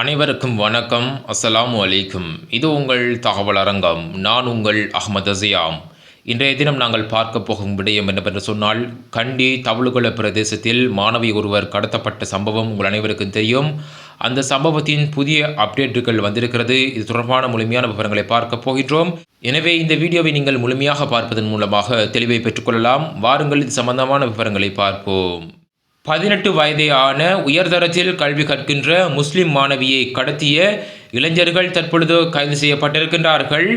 அனைவருக்கும் வணக்கம். அஸ்ஸலாமு அலைக்கும். இது உங்கள் தகவல் அரங்கம். நான் உங்கள் அகமது அசியாம் இன்றைய தினம் நாங்கள் பார்க்க போகும் விடயம் என்னவென்று சொன்னால் கண்டி தவளுகுள பிரதேசத்தில் மாணவி ஒருவர் கடத்தப்பட்ட சம்பவம் உங்கள் அனைவருக்கும் தெரியும். அந்த சம்பவத்தின் புதிய அப்டேட்டுகள் வந்திருக்கிறது. இது தொடர்பான முழுமையான விவரங்களை பார்க்க போகின்றோம். எனவே இந்த வீடியோவை நீங்கள் முழுமையாக பார்ப்பதன் மூலமாக தெளிவை பெற்றுக்கொள்ளலாம் வாருங்கள் இது சம்பந்தமான விவரங்களை பார்ப்போம். பதினெட்டு வயதே ஆன உயர்தரத்தில் கல்வி கற்கின்ற முஸ்லிம் மாணவியை கடத்திய இளைஞர்கள் தற்பொழுது கைது செய்யப்பட்டிருக்கின்றார்கள்.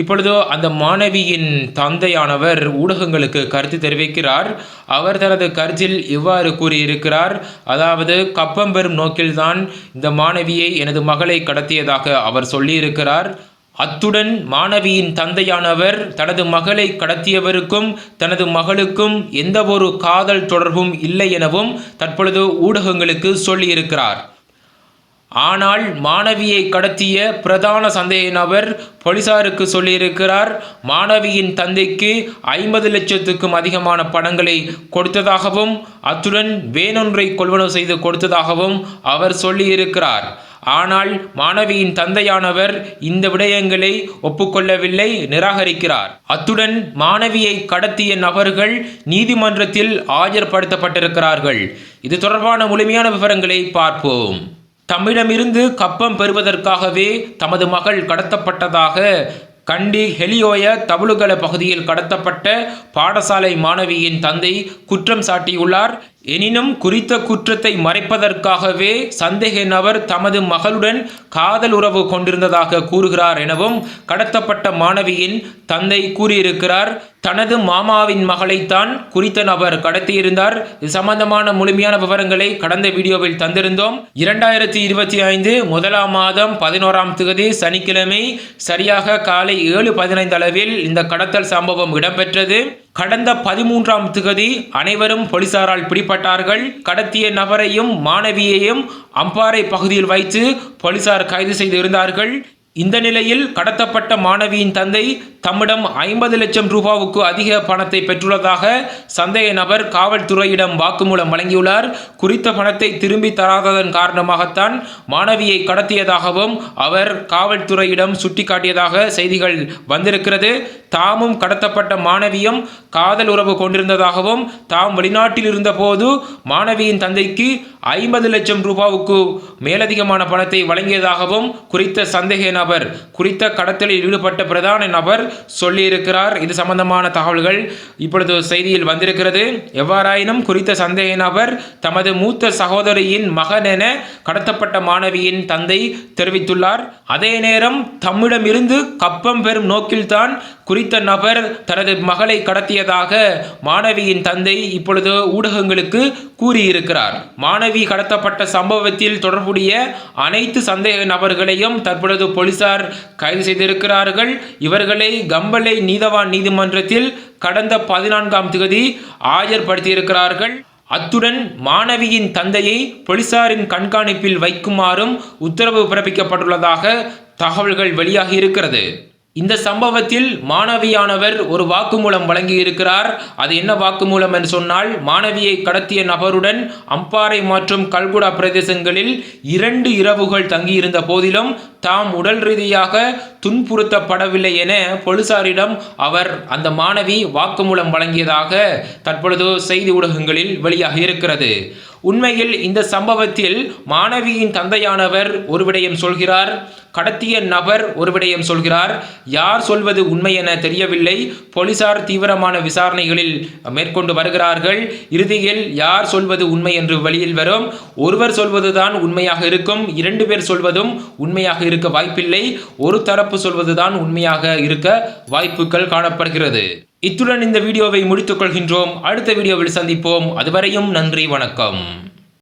இப்பொழுது அந்த மாணவியின் தந்தையானவர் ஊடகங்களுக்கு கருத்து தெரிவிக்கிறார். அவர் தனது கருத்தில் இவ்வாறு கூறியிருக்கிறார். அதாவது கப்பம் பெறும் நோக்கில்தான் இந்த மாணவியை எனது மகளை கடத்தியதாக அவர் சொல்லியிருக்கிறார். அத்துடன் மாணவியின் தந்தையானவர் தனது மகளை கடத்தியவருக்கும் தனது மகளுக்கும் எந்தவொரு காதல் தொடர்பும் இல்லை எனவும் தற்பொழுது ஊடகங்களுக்கு சொல்லியிருக்கிறார். ஆனால் மாணவியை கடத்திய பிரதான சந்தேக நபர் போலீசாருக்கு சொல்லியிருக்கிறார் மாணவியின் தந்தைக்கு ஐம்பது லட்சத்துக்கும் அதிகமான பணங்களை கொடுத்ததாகவும் அத்துடன் வேனொன்றை கொள்வனவு செய்து கொடுத்ததாகவும் அவர் சொல்லியிருக்கிறார். ஆனால் மாணவியின் தந்தையானவர் இந்த விடயங்களை ஒப்புக்கொள்ளவில்லை நிராகரிக்கிறார். அத்துடன் மாணவியை கடத்திய நபர்கள் நீதிமன்றத்தில் ஆஜர்படுத்தப்பட்டிருக்கிறார்கள். இது தொடர்பான முழுமையான விவரங்களை பார்ப்போம். தம்மிடமிருந்து கப்பம் பெறுவதற்காகவே தமது மகள் கடத்தப்பட்டதாக கண்டி ஹெலியோய தவுளுகல பகுதியில் கடத்தப்பட்ட பாடசாலை மாணவியின் தந்தை குற்றம் சாட்டியுள்ளார். எனினும் குறித்த குற்றத்தை மறைப்பதற்காகவே சந்தேக நபர் தமது மகளுடன் காதல் உறவு கொண்டிருந்ததாக கூறுகிறார் எனவும் கடத்தப்பட்ட மாணவியின் தந்தை கூறியிருக்கிறார். தனது மாமாவின் மகளைத்தான் குறித்த நபர் கடத்தியிருந்தார். இது சம்பந்தமான முழுமையான விவரங்களை கடந்த வீடியோவில் தந்திருந்தோம். இரண்டாயிரத்தி இருபத்தி ஐந்து முதலாம் மாதம் பதினோராம் தேதி சனிக்கிழமை சரியாக காலை ஏழு பதினைந்து அளவில் இந்த கடத்தல் சம்பவம் இடம்பெற்றது. கடந்த பதிமூன்றாம் திகதி அனைவரும் போலீசாரால் பிடிப்பட்டார்கள் கடத்திய நபரையும் மாணவியையும் அம்பாறை பகுதியில் வைத்து போலீசார் கைது செய்திருந்தார்கள். இந்த நிலையில் கடத்தப்பட்ட மாணவியின் தந்தை தம்மிடம் ஐம்பது லட்சம் ரூபாவுக்கு அதிக பணத்தை பெற்றுள்ளதாக சந்தேக நபர் காவல்துறையிடம் வாக்குமூலம் வழங்கியுள்ளார். குறித்த பணத்தை திரும்பி தராததன் காரணமாகத்தான் மாணவியை கடத்தியதாகவும் அவர் காவல்துறையிடம் சுட்டிக்காட்டியதாக செய்திகள் வந்திருக்கிறது. தாமும் கடத்தப்பட்ட மாணவியும் காதல் உறவு கொண்டிருந்ததாகவும் தாம் வெளிநாட்டில் இருந்தபோது மாணவியின் தந்தைக்கு ஐம்பது லட்சம் ரூபாவுக்கு மேலதிகமான பணத்தை வழங்கியதாகவும் குறித்த சந்தேக நபர் குறித்த கடத்தலில் ஈடுபட்ட பிரதான நபர் சொல்லியிருக்கிறார். இது சம்பந்தமான தகவல்கள் இப்பொழுது செய்தியில் வந்திருக்கிறது. எவ்வாறாயினும் குறித்த சந்தேக நபர் தமது மூத்த சகோதரியின் மகன் என கடத்தப்பட்ட மாணவியின் தந்தை தெரிவித்துள்ளார். அதே நேரம் தம்மிடமிருந்து கப்பம் பெறும் நோக்கில்தான் குறித்த நபர் தனது மகளை கடத்தியதாக மாணவியின் தந்தை இப்பொழுது ஊடகங்களுக்கு கூறியிருக்கிறார். மாணவி கடத்தப்பட்ட சம்பவத்தில் தொடர்புடைய அனைத்து சந்தேக நபர்களையும் தற்பொழுது போலீசார் கைது செய்திருக்கிறார்கள். இவர்களை கம்பளை நீதவான் நீதிமன்றத்தில் கடந்த பதினான்காம் தேதி ஆஜர்படுத்தியிருக்கிறார்கள். அத்துடன் மாணவியின் தந்தையை போலீசாரின் கண்காணிப்பில் வைக்குமாறும் உத்தரவு பிறப்பிக்கப்பட்டுள்ளதாக தகவல்கள் வெளியாகி இருக்கிறது இந்த சம்பவத்தில் மாணவியானவர் ஒரு வாக்குமூலம் வழங்கியிருக்கிறார். அது என்ன வாக்குமூலம் என்று சொன்னால் மாணவியை கடத்திய நபருடன் அம்பாறை மற்றும் கல்குடா பிரதேசங்களில் இரண்டு இரவுகள் தங்கியிருந்த போதிலும் தாம் உடல் ரீதியாக துன்புறுத்தப்படவில்லை என போலீசாரிடம் அவர் அந்த மாணவி வாக்குமூலம் வழங்கியதாக தற்பொழுது செய்தி ஊடகங்களில் வெளியாக இருக்கிறது. உண்மையில் இந்த சம்பவத்தில் மாணவியின் தந்தையானவர் ஒரு விடயம் சொல்கிறார். கடத்திய நபர் ஒரு விடயம் சொல்கிறார். யார் சொல்வது உண்மை என தெரியவில்லை. போலீசார் தீவிரமான விசாரணைகளில் மேற்கொண்டு வருகிறார்கள். இறுதியில் யார் சொல்வது உண்மை என்று வெளியில் வரும். ஒருவர் சொல்வதுதான் உண்மையாக இருக்கும். இரண்டு பேர் சொல்வதும் உண்மையாக இருக்க வாய்ப்பில்லை. ஒரு தரப்பு சொல்வதுதான் உண்மையாக இருக்க வாய்ப்புகள் காணப்படுகிறது. இத்துடன் இந்த வீடியோவை முடித்துக் கொள்கின்றோம். அடுத்த வீடியோவில் சந்திப்போம். அதுவரையும் நன்றி வணக்கம்.